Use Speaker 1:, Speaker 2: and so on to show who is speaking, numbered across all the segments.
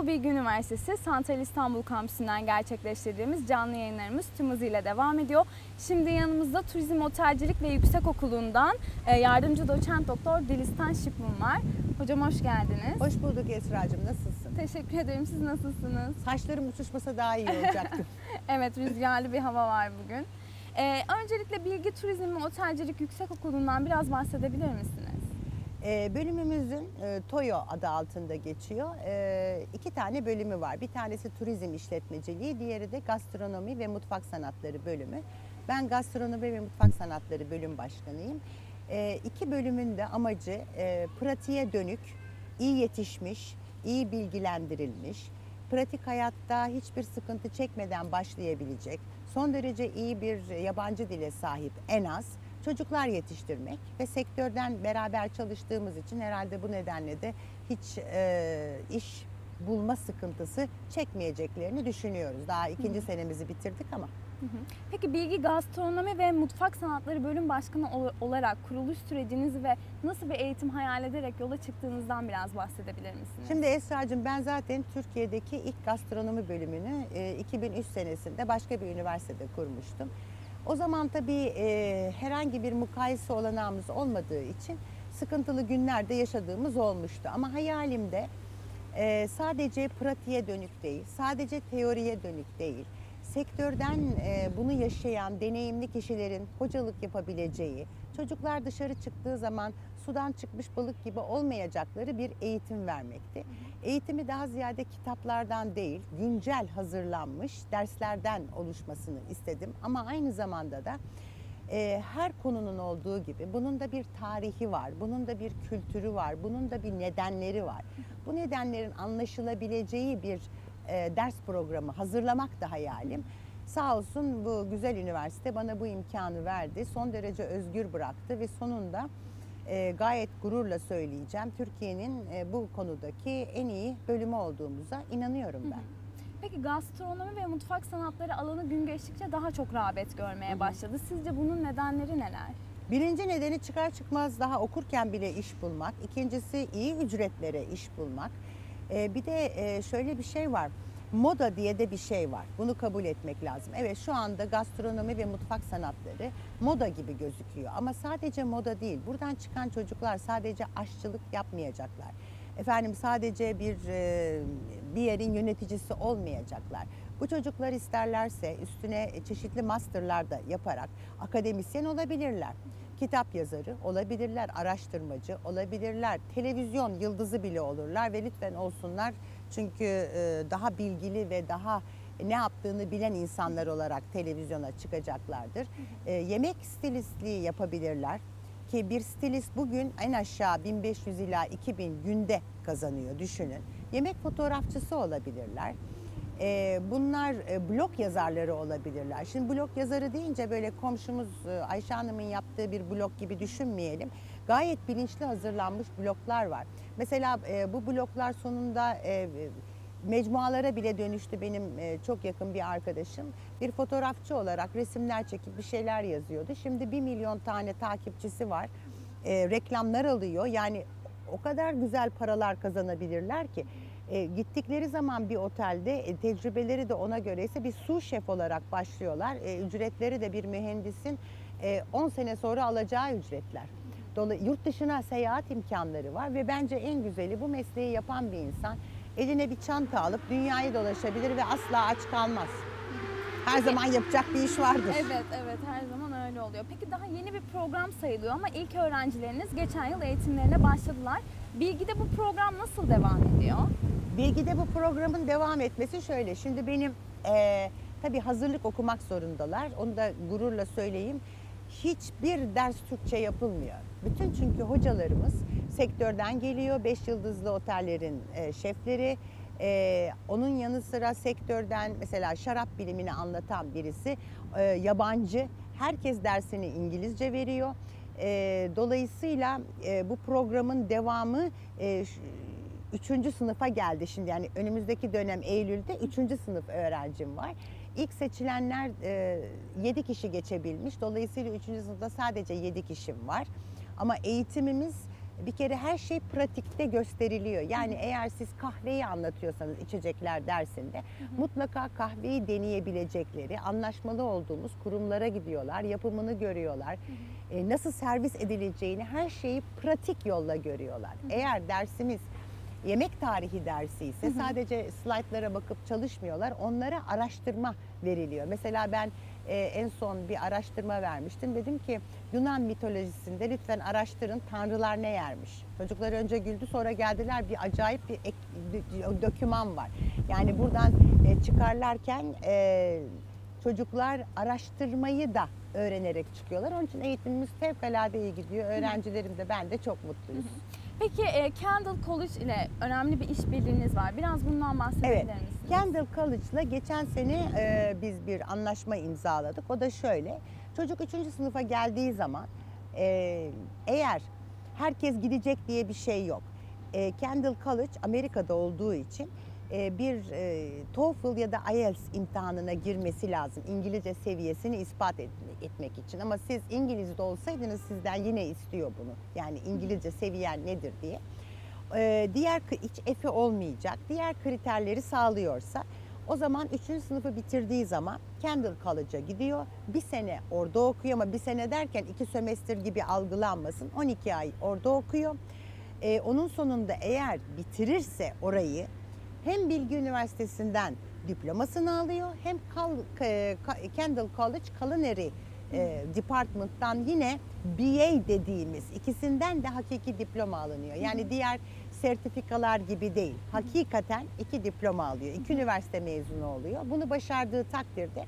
Speaker 1: İstanbul Bilgi Üniversitesi Santral İstanbul Kampüsü'nden gerçekleştirdiğimiz canlı yayınlarımız tüm hızıyla devam ediyor. Şimdi yanımızda Turizm Otelcilik ve Yüksek Okulu'ndan e, yardımcı doçent doktor Dilistan Şıkmun var. Hocam hoş geldiniz.
Speaker 2: Hoş bulduk Esra'cığım. Nasılsın?
Speaker 1: Teşekkür ederim. Siz nasılsınız?
Speaker 2: Saçlarım uçuşmasa daha iyi olacaktı.
Speaker 1: Evet rüzgarlı bir hava var bugün. Ee, öncelikle Bilgi Turizm ve Otelcilik Yüksek Okulu'ndan biraz bahsedebilir misiniz?
Speaker 2: Ee, bölümümüzün e, TOYO adı altında geçiyor. Ee, iki tane bölümü var. Bir tanesi turizm işletmeciliği, diğeri de gastronomi ve mutfak sanatları bölümü. Ben gastronomi ve mutfak sanatları bölüm başkanıyım. Ee, iki bölümün de amacı e, pratiğe dönük, iyi yetişmiş, iyi bilgilendirilmiş, pratik hayatta hiçbir sıkıntı çekmeden başlayabilecek, son derece iyi bir yabancı dile sahip en az çocuklar yetiştirmek ve sektörden beraber çalıştığımız için herhalde bu nedenle de hiç e, iş bulma sıkıntısı çekmeyeceklerini düşünüyoruz. Daha ikinci senemizi bitirdik ama.
Speaker 1: Peki Bilgi Gastronomi ve Mutfak Sanatları Bölüm Başkanı ol- olarak kuruluş sürecinizi ve nasıl bir eğitim hayal ederek yola çıktığınızdan biraz bahsedebilir misiniz?
Speaker 2: Şimdi Esra'cığım ben zaten Türkiye'deki ilk gastronomi bölümünü e, 2003 senesinde başka bir üniversitede kurmuştum. O zaman tabii e, herhangi bir mukayese olanağımız olmadığı için sıkıntılı günlerde yaşadığımız olmuştu. Ama hayalimde e, sadece pratiğe dönük değil, sadece teoriye dönük değil, sektörden e, bunu yaşayan deneyimli kişilerin hocalık yapabileceği, çocuklar dışarı çıktığı zaman sudan çıkmış balık gibi olmayacakları bir eğitim vermekti. Eğitimi daha ziyade kitaplardan değil, güncel hazırlanmış derslerden oluşmasını istedim. Ama aynı zamanda da e, her konunun olduğu gibi bunun da bir tarihi var, bunun da bir kültürü var, bunun da bir nedenleri var. Bu nedenlerin anlaşılabileceği bir e, ders programı hazırlamak da hayalim. Sağ olsun bu güzel üniversite bana bu imkanı verdi. Son derece özgür bıraktı ve sonunda e, gayet gururla söyleyeceğim. Türkiye'nin e, bu konudaki en iyi bölümü olduğumuza inanıyorum ben.
Speaker 1: Peki gastronomi ve mutfak sanatları alanı gün geçtikçe daha çok rağbet görmeye başladı. Sizce bunun nedenleri neler?
Speaker 2: Birinci nedeni çıkar çıkmaz daha okurken bile iş bulmak. İkincisi iyi ücretlere iş bulmak. Ee, bir de e, şöyle bir şey var. Moda diye de bir şey var. Bunu kabul etmek lazım. Evet şu anda gastronomi ve mutfak sanatları moda gibi gözüküyor. Ama sadece moda değil. Buradan çıkan çocuklar sadece aşçılık yapmayacaklar. Efendim sadece bir e, bir yerin yöneticisi olmayacaklar. Bu çocuklar isterlerse üstüne çeşitli masterlar da yaparak akademisyen olabilirler. Kitap yazarı olabilirler, araştırmacı olabilirler, televizyon yıldızı bile olurlar ve lütfen olsunlar. Çünkü e, daha bilgili ve daha ne yaptığını bilen insanlar olarak televizyona çıkacaklardır. E, yemek stilistliği yapabilirler ki bir stilist bugün en aşağı 1500 ila 2000 günde kazanıyor düşünün. Yemek fotoğrafçısı olabilirler. Ee, bunlar e, blog yazarları olabilirler. Şimdi blog yazarı deyince böyle komşumuz e, Ayşe Hanım'ın yaptığı bir blog gibi düşünmeyelim. Gayet bilinçli hazırlanmış bloglar var. Mesela e, bu bloglar sonunda e, mecmualara bile dönüştü benim e, çok yakın bir arkadaşım. Bir fotoğrafçı olarak resimler çekip bir şeyler yazıyordu. Şimdi bir milyon tane takipçisi var. E, reklamlar alıyor. Yani o kadar güzel paralar kazanabilirler ki. E, gittikleri zaman bir otelde e, tecrübeleri de ona göre ise bir su şef olarak başlıyorlar. E, ücretleri de bir mühendisin e, 10 sene sonra alacağı ücretler. Dolayı yurt dışına seyahat imkanları var ve bence en güzeli bu mesleği yapan bir insan eline bir çanta alıp dünyayı dolaşabilir ve asla aç kalmaz. Her zaman yapacak bir iş vardır.
Speaker 1: Evet, evet her zaman öyle oluyor. Peki daha yeni bir program sayılıyor ama ilk öğrencileriniz geçen yıl eğitimlerine başladılar. Bilgi'de bu program nasıl devam ediyor?
Speaker 2: Bilgi'de bu programın devam etmesi şöyle. Şimdi benim eee tabii hazırlık okumak zorundalar. Onu da gururla söyleyeyim. Hiçbir ders Türkçe yapılmıyor. Bütün çünkü hocalarımız sektörden geliyor. Beş yıldızlı otellerin e, şefleri. E, onun yanı sıra sektörden mesela şarap bilimini anlatan birisi e, yabancı. Herkes dersini İngilizce veriyor. E, dolayısıyla e, bu programın devamı e, üçüncü sınıfa geldi şimdi yani önümüzdeki dönem Eylül'de üçüncü sınıf öğrencim var. İlk seçilenler e, 7 kişi geçebilmiş. Dolayısıyla üçüncü sınıfta sadece 7 kişim var. Ama eğitimimiz bir kere her şey pratikte gösteriliyor. Yani eğer siz kahveyi anlatıyorsanız içecekler dersinde mutlaka kahveyi deneyebilecekleri, anlaşmalı olduğumuz kurumlara gidiyorlar, yapımını görüyorlar. E, nasıl servis edileceğini her şeyi pratik yolla görüyorlar. Eğer dersimiz yemek tarihi dersi ise sadece slaytlara bakıp çalışmıyorlar. Onlara araştırma veriliyor. Mesela ben e, en son bir araştırma vermiştim. Dedim ki Yunan mitolojisinde lütfen araştırın tanrılar ne yermiş. Çocuklar önce güldü sonra geldiler bir acayip bir ek, döküman var. Yani buradan e, çıkarlarken e, çocuklar araştırmayı da öğrenerek çıkıyorlar. Onun için eğitimimiz fevkalade iyi gidiyor. Öğrencilerim de ben de çok mutluyuz.
Speaker 1: Peki e, Kendall College ile önemli bir işbirliğiniz var. Biraz bundan bahsedebilir
Speaker 2: Evet.
Speaker 1: misiniz?
Speaker 2: Kendall College'la geçen sene e, biz bir anlaşma imzaladık. O da şöyle. Çocuk 3. sınıfa geldiği zaman e, eğer herkes gidecek diye bir şey yok. E, Kendall College Amerika'da olduğu için bir e, TOEFL ya da IELTS imtihanına girmesi lazım. İngilizce seviyesini ispat et- etmek için. Ama siz İngiliz'de olsaydınız sizden yine istiyor bunu. Yani İngilizce seviyen nedir diye. Ee, diğer hiç efi olmayacak. Diğer kriterleri sağlıyorsa o zaman 3. sınıfı bitirdiği zaman Kendall College'a gidiyor. Bir sene orada okuyor ama bir sene derken iki sömestr gibi algılanmasın. 12 ay orada okuyor. Ee, onun sonunda eğer bitirirse orayı hem Bilgi Üniversitesi'nden diplomasını alıyor hem e, Kendall College Culinary e, Department'tan yine BA dediğimiz ikisinden de hakiki diploma alınıyor. Yani diğer sertifikalar gibi değil. Hakikaten iki diploma alıyor. İki üniversite mezunu oluyor. Bunu başardığı takdirde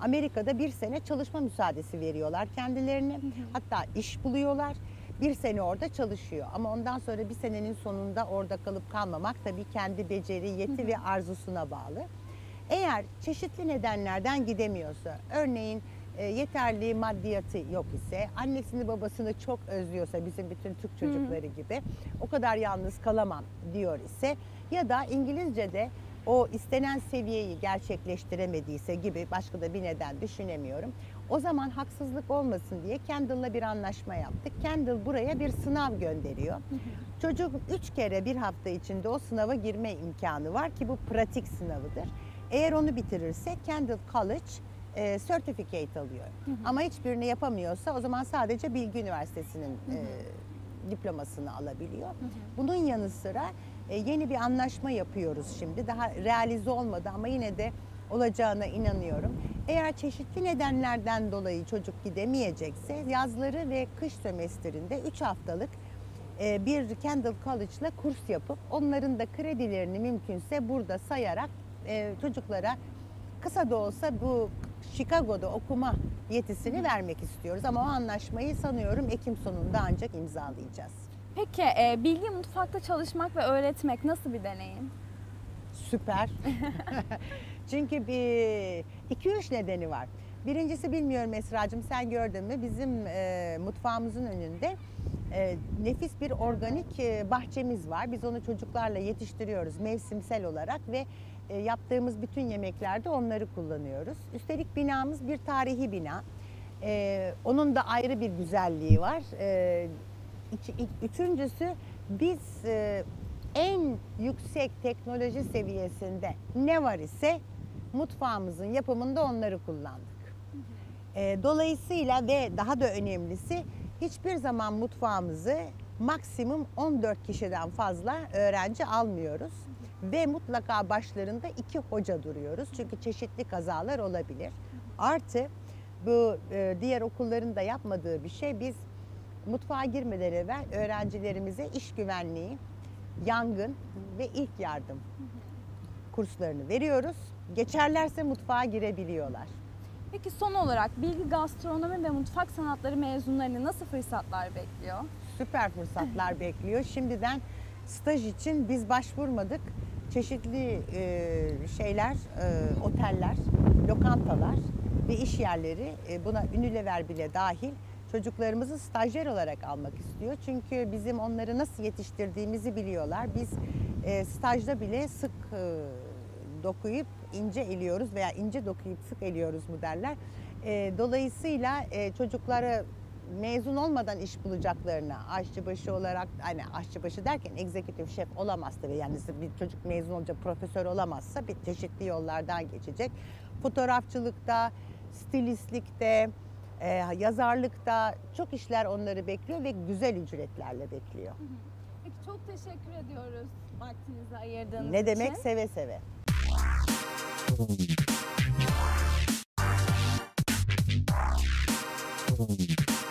Speaker 2: Amerika'da bir sene çalışma müsaadesi veriyorlar kendilerine. Hatta iş buluyorlar. Bir sene orada çalışıyor. Ama ondan sonra bir senenin sonunda orada kalıp kalmamak tabii kendi beceri, yeti ve arzusuna bağlı. Eğer çeşitli nedenlerden gidemiyorsa, örneğin e, yeterli maddiyatı yok ise, annesini babasını çok özlüyorsa bizim bütün Türk çocukları gibi o kadar yalnız kalamam diyor ise ya da İngilizce'de o istenen seviyeyi gerçekleştiremediyse gibi başka da bir neden düşünemiyorum. O zaman haksızlık olmasın diye Kendall'la bir anlaşma yaptık. Kendall buraya bir sınav gönderiyor. Çocuk üç kere bir hafta içinde o sınava girme imkanı var ki bu pratik sınavıdır. Eğer onu bitirirse Kendall College e, certificate alıyor. Ama hiçbirini yapamıyorsa o zaman sadece Bilgi Üniversitesi'nin e, diplomasını alabiliyor. Bunun yanı sıra e, yeni bir anlaşma yapıyoruz şimdi. Daha realize olmadı ama yine de olacağına inanıyorum. Eğer çeşitli nedenlerden dolayı çocuk gidemeyecekse yazları ve kış sömestrinde 3 haftalık e, bir Kendall College'la kurs yapıp onların da kredilerini mümkünse burada sayarak e, çocuklara kısa da olsa bu Chicago'da okuma yetisini vermek istiyoruz. Ama o anlaşmayı sanıyorum Ekim sonunda ancak imzalayacağız.
Speaker 1: Peki e, bilgi mutfakta çalışmak ve öğretmek nasıl bir deneyim?
Speaker 2: Süper. Çünkü bir iki üç nedeni var. Birincisi bilmiyorum Esra'cığım sen gördün mü bizim e, mutfağımızın önünde e, nefis bir organik e, bahçemiz var. Biz onu çocuklarla yetiştiriyoruz mevsimsel olarak ve e, yaptığımız bütün yemeklerde onları kullanıyoruz. Üstelik binamız bir tarihi bina. E, onun da ayrı bir güzelliği var. E, iki- ik- üçüncüsü biz e, en yüksek teknoloji seviyesinde ne var ise mutfağımızın yapımında onları kullandık. E, dolayısıyla ve daha da önemlisi hiçbir zaman mutfağımızı maksimum 14 kişiden fazla öğrenci almıyoruz. Ve mutlaka başlarında iki hoca duruyoruz. Çünkü çeşitli kazalar olabilir. Artı bu e, diğer okulların da yapmadığı bir şey biz mutfağa girmeden evvel öğrencilerimize iş güvenliği, yangın ve ilk yardım kurslarını veriyoruz. Geçerlerse mutfağa girebiliyorlar.
Speaker 1: Peki son olarak bilgi gastronomi ve mutfak sanatları mezunlarını nasıl fırsatlar bekliyor?
Speaker 2: Süper fırsatlar bekliyor. Şimdiden staj için biz başvurmadık. Çeşitli e, şeyler, e, oteller, lokantalar ve iş yerleri e, buna Unilever bile dahil çocuklarımızı stajyer olarak almak istiyor. Çünkü bizim onları nasıl yetiştirdiğimizi biliyorlar. Biz e, stajda bile sık e, dokuyup ince eliyoruz veya ince dokuyup sık eliyoruz mu derler. E, dolayısıyla e, çocuklara mezun olmadan iş bulacaklarına aşçıbaşı olarak hani aşçıbaşı derken egzekutif şef olamaz tabii yani bir çocuk mezun olacak profesör olamazsa bir çeşitli yollardan geçecek. Fotoğrafçılıkta, stilistlikte, e, yazarlıkta çok işler onları bekliyor ve güzel ücretlerle bekliyor.
Speaker 1: Peki çok teşekkür ediyoruz vaktinizi ayırdığınız
Speaker 2: Ne
Speaker 1: için.
Speaker 2: demek seve seve.
Speaker 3: Thank you.